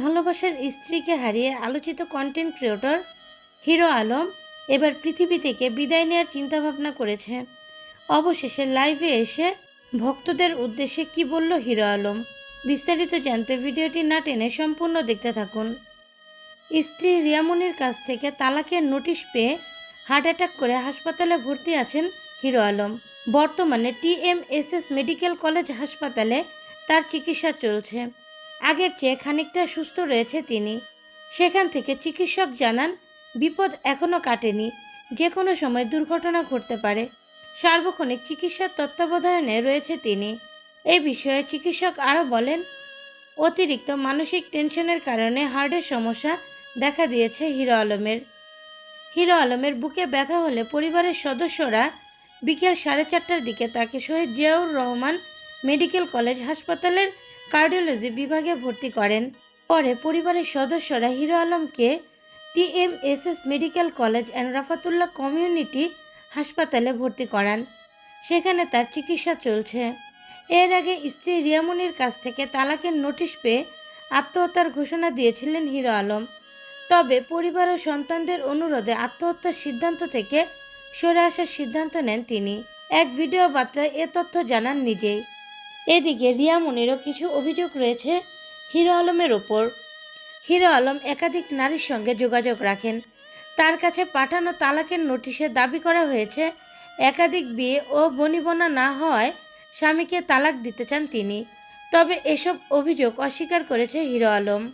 ভালোবাসার স্ত্রীকে হারিয়ে আলোচিত কন্টেন্ট ক্রিয়েটর হিরো আলম এবার পৃথিবী থেকে বিদায় নেওয়ার চিন্তাভাবনা করেছে। অবশেষে লাইভে এসে ভক্তদের উদ্দেশ্যে কি বলল হিরো আলম? বিস্তারিত জানতে ভিডিওটি না টেনে সম্পূর্ণ দেখতে থাকুন। স্ত্রী রিয়ামনির কাছ থেকে তালাকের নোটিশ পেয়ে হার্ট অ্যাটাক করে হাসপাতালে ভর্তি আছেন হিরো আলম। বর্তমানে টিএমএসএস মেডিকেল কলেজ হাসপাতালে তার চিকিৎসা চলছে। আগের চেয়ে খানিকটা সুস্থ রয়েছে তিনি। সেখান থেকে চিকিৎসক জানান, বিপদ এখনও কাটেনি, যে কোনো সময় দুর্ঘটনা ঘটতে পারে। সার্বক্ষণিক চিকিৎসার তত্ত্বাবধানে রয়েছে তিনি। এই বিষয়ে চিকিৎসক আরও বলেন, অতিরিক্ত মানসিক টেনশনের কারণে হার্টের সমস্যা দেখা দিয়েছে হিরো আলমের। হিরো আলমের বুকে ব্যথা হলে পরিবারের সদস্যরা বিকেল সাড়ে চারটার দিকে তাকে শহীদ জিয়াউর রহমান মেডিকেল কলেজ হাসপাতালের কার্ডিওলজি বিভাগে ভর্তি করেন। পরে পরিবারের সদস্যরা হিরো আলমকে TMSS medical college and Rafatullah community হাসপাতালে ভর্তি করান। সেখানে তার চিকিৎসা চলছে। এর আগে স্ত্রী রিয়ামনির কাছ থেকে তালাকের নোটিশ পেয়ে আত্মহত্যার ঘোষণা দিয়েছিলেন হিরো আলম। তবে পরিবার ও সন্তানদের অনুরোধে আত্মহত্যার সিদ্ধান্ত থেকে সরে আসার সিদ্ধান্ত নেন তিনি। এক ভিডিও বার্তায় এ তথ্য জানান নিজেই। এদিকে রিয়া রিয়ামনিরও কিছু অভিযোগ রয়েছে হিরো আলমের ওপর। হিরো আলম একাধিক নারীর সঙ্গে যোগাযোগ রাখেন। তার কাছে পাঠানো তালাকের নোটিশে দাবি করা হয়েছে, একাধিক বিয়ে ও বনিবনা না হওয়ায় স্বামীকে তালাক দিতে চান তিনি। তবে এসব অভিযোগ অস্বীকার করেছে হিরো আলম।